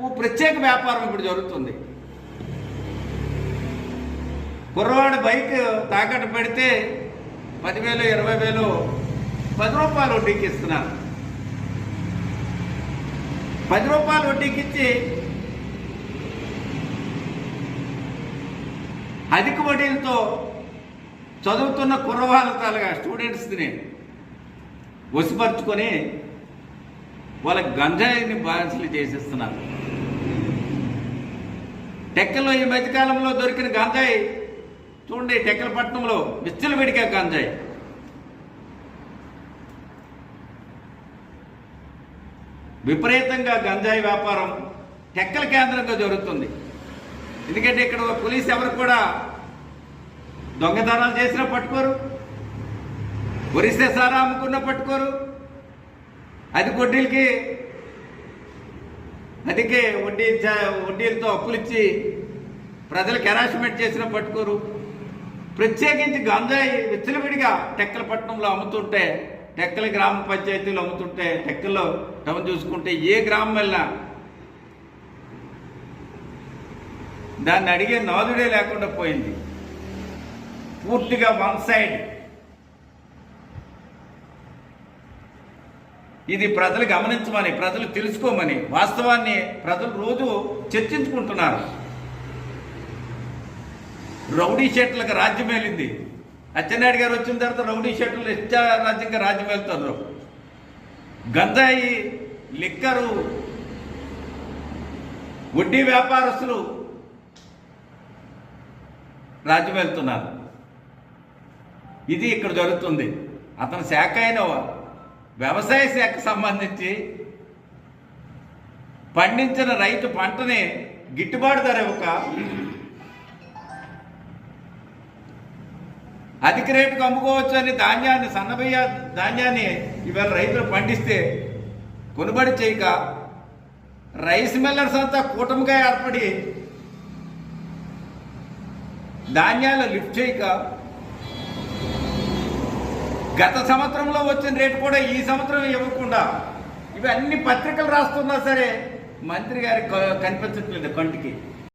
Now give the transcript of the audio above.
ఓ ప్రత్యేక వ్యాపారం ఇప్పుడు జరుగుతుంది. కుర్రవాడు బైక్ తాకట్టు పెడితే పదివేలు ఇరవై వేలు పది రూపాయలు వడ్డీకి ఇస్తున్నారు. పది రూపాయలు వడ్డీకి ఇచ్చి అధిక వడ్డీలతో చదువుతున్న కుర్రవాళ్ళ తాలగా స్టూడెంట్స్ని వసిపరుచుకొని వాళ్ళకి గంజాయిని బానిసలు చేసేస్తున్నారు. టెక్కలు ఈ మధ్యకాలంలో దొరికిన గంజాయి చూడండి టెక్కలపట్నంలో విచ్చలవిడిగా గంజాయి. విపరీతంగా గంజాయి వ్యాపారం టెక్కల కేంద్రంగా జరుగుతుంది. ఎందుకంటే ఇక్కడ పోలీస్ ఎవరు కూడా దొంగతనాలు చేసినా పట్టుకోరు ఒరిస్తే సారా అమ్ముకున్నా పట్టుకోరు. అది కొడ్డీలకి అందుకే వడ్డీ చ- వడ్డీలతో అప్పులిచ్చి ప్రజలకు హెరాస్మెంట్ చేసినా పట్టుకోరు. ప్రత్యేకించి గంజాయి విచ్చలవిడిగా టెక్కలపట్నంలో అమ్ముతుంటే టెక్కల గ్రామ పంచాయతీలు అమ్ముతుంటే టెక్కల్లో టౌన్ చూసుకుంటే ఏ గ్రామం వెళ్ళినా దాన్ని అడిగే నాదుడే లేకుండా పోయింది. పూర్తిగా వన్ సైడ్. ఇది ప్రజలు గమనించమని ప్రజలు తెలుసుకోమని వాస్తవాన్ని ప్రజలు రోజు చర్చించుకుంటున్నారు. రౌడీ షెట్లకు రాజ్యం వెళ్ళింది అచ్చెన్నాయుడు గారు వచ్చిన తర్వాత రౌడీ షెట్లు ఇష్టా రాజ్యంగా రాజ్యం వెళ్తున్నారు గంజాయి లిక్కరు వడ్డీ వ్యాపారస్తులు రాజ్యం వెళ్తున్నారు ఇది ఇక్కడ జరుగుతుంది. అతని శాఖ అయిన వ్యవసాయ శాఖకు సంబంధించి పండించిన రైతు పంటని గిట్టుబాటు ధర ఒక అధిక రేటుకు అమ్ముకోవచ్చు అని ధాన్యాన్ని సన్నబియ్య ధాన్యాన్ని ఇవాళ రైతులు పండిస్తే కొనుబడి చేయక రైస్ మిల్లర్స్ అంతా కూటమిగా ఏర్పడి ధాన్యాలు లిఫ్ట్ చేయక గత సంవత్సరంలో వచ్చిన రేటు కూడా ఈ సంవత్సరం ఇవ్వకుండా ఇవన్నీ పత్రికలు రాస్తున్నా సరే మంత్రి గారికి క- కనిపించట్లేదు కంటికి.